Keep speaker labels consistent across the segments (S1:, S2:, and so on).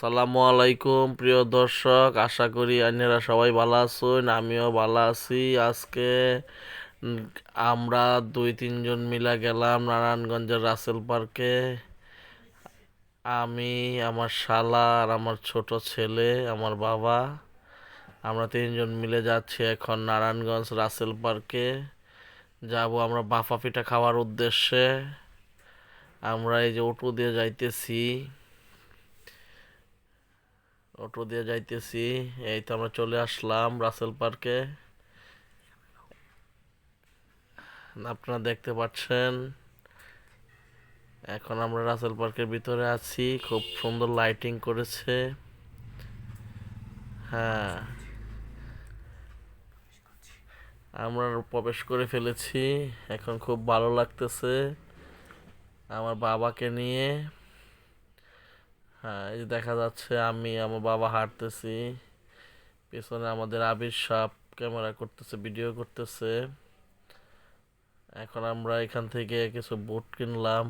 S1: আসসালামু আলাইকুম, প্রিয় দর্শক। আশা করি আপনারা সবাই ভালো আছেন, আমিও ভালো আছি। আজকে আমরা দুই, তিনজন মিলে গেলাম নারায়ণগঞ্জের রাসেল পার্কে। আমি, আমার শালা আর আমার ছোট ছেলে, আমার বাবা। আমরা তিনজন মিলে যাচ্ছি এখন নারায়ণগঞ্জ রাসেল পার্কে। যাব আমরা বাফা পিঠা খাওয়ার উদ্দেশ্যে। আমরা এই যে অটো দিয়ে যাইতেছি। অটো দিয়ে যাইতেছি। এই তো আমরা চলে আসলাম রাসেল পার্কে। আপনারা দেখতে পাচ্ছেন, এখন আমরা রাসেল পার্কের ভিতরে আছি। খুব সুন্দর লাইটিং করেছে। হ্যাঁ আমরা প্রবেশ করে ফেলেছি। এখন খুব ভালো লাগতেছে। আমার বাবাকে নিয়ে। হ্যাঁ এই দেখা যাচ্ছে আমি আমার বাবা হাঁটতেছি। পেছনে আমাদের আবির সাপ ক্যামেরা করতেছে ভিডিও করতেছে। এখন আমরা এখান থেকে কিছু বুট কিনলাম।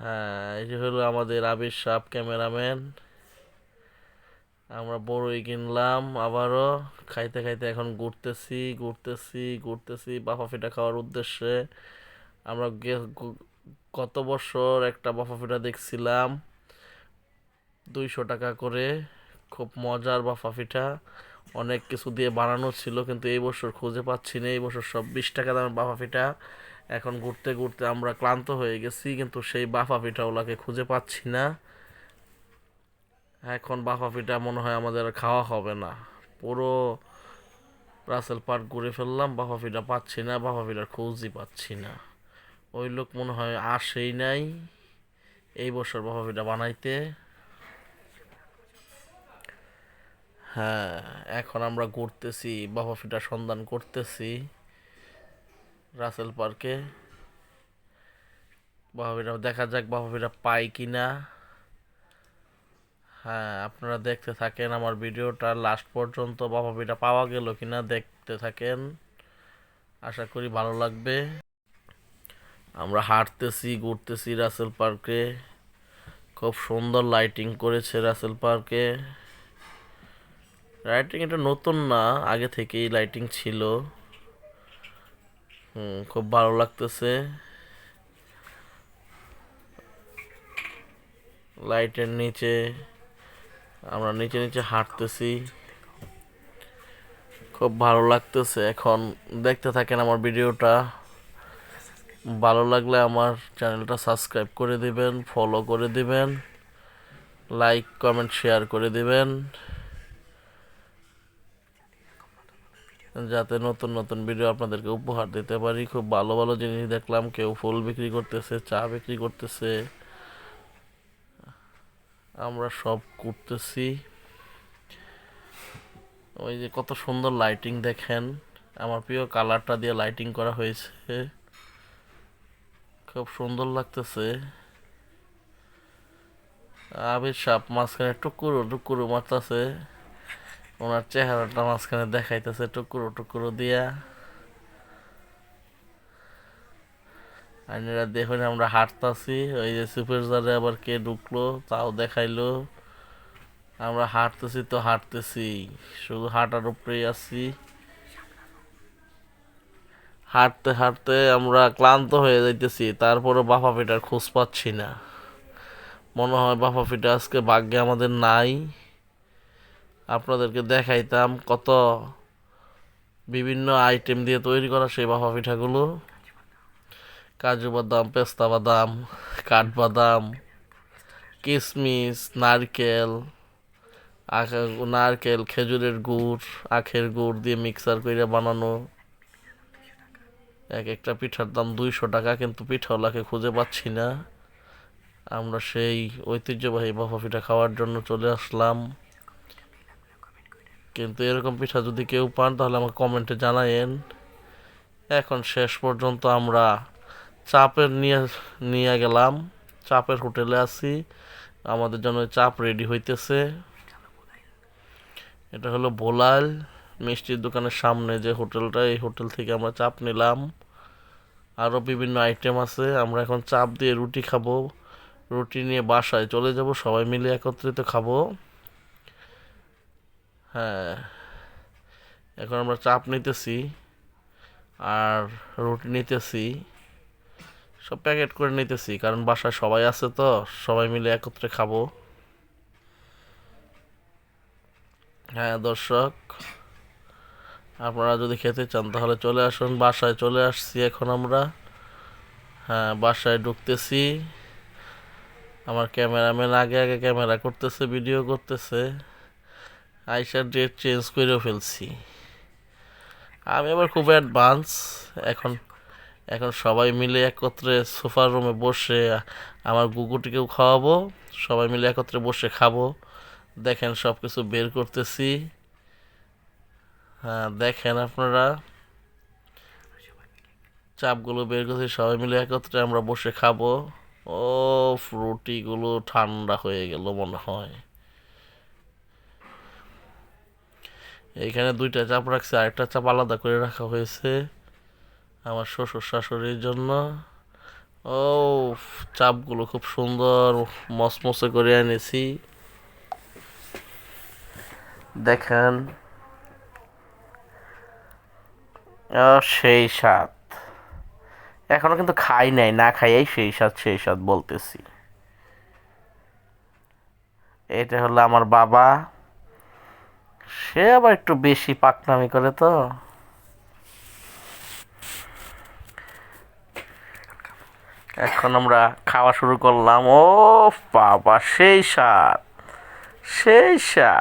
S1: হ্যাঁ যে হলো আমাদের আবির সাপ ক্যামেরাম্যান আমরা বড়ই কিনলাম আবারও। খাইতে খাইতে এখন ঘুরতেছি ঘুরতেছি ঘুরতেছি বাফা ফিটা খাওয়ার উদ্দেশ্যে। আমরা গত বছর একটা বাফা ফিটা দেখছিলাম। দুইশো টাকা করে, খুব মজার বাফা পিঠা অনেক কিছু দিয়ে বানানো ছিল, কিন্তু এই বছর খুঁজে পাচ্ছি না। এই বছর সব বিশ টাকা দামের বাফা পিঠা এখন ঘুরতে ঘুরতে আমরা ক্লান্ত হয়ে গেছি, কিন্তু সেই বাফা পিঠাগুলোকে খুঁজে পাচ্ছি না। এখন বাফা পিঠা মনে হয় আমাদের খাওয়া হবে না। পুরো রাসেল পার্ক ঘুরে ফেললাম, বাফা পিঠা পাচ্ছি না, বাফা পিঠার খোঁজই পাচ্ছি না। ওই লোক মনে হয় আসেই নাই এই বছর বাফা পিঠা বানাইতে। হ্যাঁ এখন আমরা ঘুরতেছি বাফা পিঠার সন্ধান করতেছি রাসেল পার্কে। বাফা পিঠা দেখা যাক বাফা পিঠা পাই কিনা। হ্যাঁ আপনারা দেখতে থাকেন আমার ভিডিওটা, লাস্ট পর্যন্ত পিঠা পাওয়া গেল কিনা দেখতে থাকেন। আশা করি ভালো লাগবে। আমরা হাঁটতেছি, ঘুরতেছি রাসেল পার্কে। খুব সুন্দর লাইটিং করেছে রাসেল পার্কে। লাইটিং এটা নতুন না, আগে থেকেই লাইটিং ছিল। হুম, খুব ভালো লাগতেছে। লাইটের নিচে, আমরা নিচে নিচে হাঁটতেছি। খুব ভালো লাগতেছে। এখন দেখতে থাকেন আমার ভিডিওটা ভালো লাগলে আমার চ্যানেলটা সাবস্ক্রাইব করে দিবেন ফলো করে দিবেন লাইক কমেন্ট শেয়ার করে দিবেন। যাতে নতুন নতুন ভিডিও আপনাদেরকে উপহার দিতে পারি। খুব ভালো ভালো জিনিস দেখলাম, কেউ ফুল বিক্রি করতেছে, চা বিক্রি করতেছে। আমরা সব করতেছি ওই যে কত সুন্দর লাইটিং দেখেন। আমার প্রিয় কালারটা দিয়ে লাইটিং করা হয়েছে। খুব সুন্দর লাগতেছে। আবির সাপ মাঝখানে টুকুরো টুকুরো মারতেছে। ওনার চেহারাটা মাঝখানে দেখাইতেছে টুকুরো টুকুরো দিয়া। আইনেরা দেখুন আমরা হাঁটতাছি, ওই যে সুপারজারে আবার কে ঢুকলো, তাও দেখাইলো। আমরা হাঁটতেছি তো হাঁটতেছি, শুধু হাঁটার উপরেই আছি। হাঁটতে হাঁটতে আমরা ক্লান্ত হয়ে যাইতেছি তারপরে বাফা পিঠার খোঁজ পাচ্ছি না। মনে হয় বাফা পিঠা আজকে ভাগ্যে আমাদের নাই। আপনাদেরকে দেখাইতাম কত বিভিন্ন আইটেম দিয়ে তৈরি করা সেই বাফা পিঠাগুলো কাজু বাদাম, পেস্তা বাদাম কাঠবাদাম কিশমিশ নারকেল নারকেল, খেজুরের গুড়, আখের গুড় দিয়ে মিক্সার করে বানানো। এক একটা পিঠার দাম দুইশো টাকা, কিন্তু পিঠাওয়ালাকে খুঁজে পাচ্ছি না। আমরা সেই ঐতিহ্যবাহী বাফা পিঠা খাওয়ার জন্য চলে আসলাম। কিন্তু এরকম পিঠা যদি কেউ পান, তাহলে আমাকে কমেন্টে জানায়েন। এখন শেষ পর্যন্ত আমরা চাপের নিয়ে নিয়ে গেলাম। চাপের হোটেলে আছি। আমাদের জন্য চাপ রেডি হইতেছে। এটা হলো বোলাল। মিষ্টির দোকানের সামনে যে হোটেলটা, এই হোটেল থেকে আমরা চাপ নিলাম। আরও বিভিন্ন আইটেম আছে। আমরা এখন চাপ দিয়ে রুটি খাব। রুটি নিয়ে বাসায় চলে যাব, সবাই মিলে একত্রিত খাব। হ্যাঁ এখন আমরা চাপ নিতেছি আর রুটি নিতেছি। সব প্যাকেট করে নিতেছি, কারণ বাসায় সবাই আছে তো, সবাই মিলে একত্রে খাব। হ্যাঁ দর্শক। আপনারা যদি খেতে চান, তাহলে চলে আসুন। বাসায় চলে আসছি এখন আমরা। হ্যাঁ বাসায় ঢুকতেছি। আমার ক্যামেরাম্যান আগে আগে ক্যামেরা করতেছে, ভিডিও করতেছে। আইসার ডেট চেঞ্জ করেও ফেলছি। আমি আবার খুব অ্যাডভান্স। এখন এখন সবাই মিলে একত্রে সোফার রুমে বসে আমার গুগুটিকেও খাওয়াবো। সবাই মিলে একত্রে বসে খাব। দেখেন সব কিছু বের করতেছি। হ্যাঁ দেখেন আপনারা। চাপগুলো বের করতেছি সবাই মিলে একত্রে আমরা বসে খাব। ও রুটিগুলো ঠান্ডা হয়ে গেল মনে হয়। এইখানে দুইটা চাপ রাখছে, আরেকটা চাপ আলাদা করে রাখা হয়েছে আমার শ্বশুর শাশুড়ির জন্য। ও চাপগুলো খুব সুন্দর মসমসে করে এনেছি। দেখেন সেই স্বাদ। এখনও কিন্তু খাই নাই, না খাইয়াই সেই স্বাদ সেই স্বাদ বলতেছি। এটা হলো আমার বাবা। সে আবার একটু বেশি পাকনামি করে তো। এখন আমরা খাওয়া শুরু করলাম। ও বাবা, সেই স্বাদ সেই স্বাদ।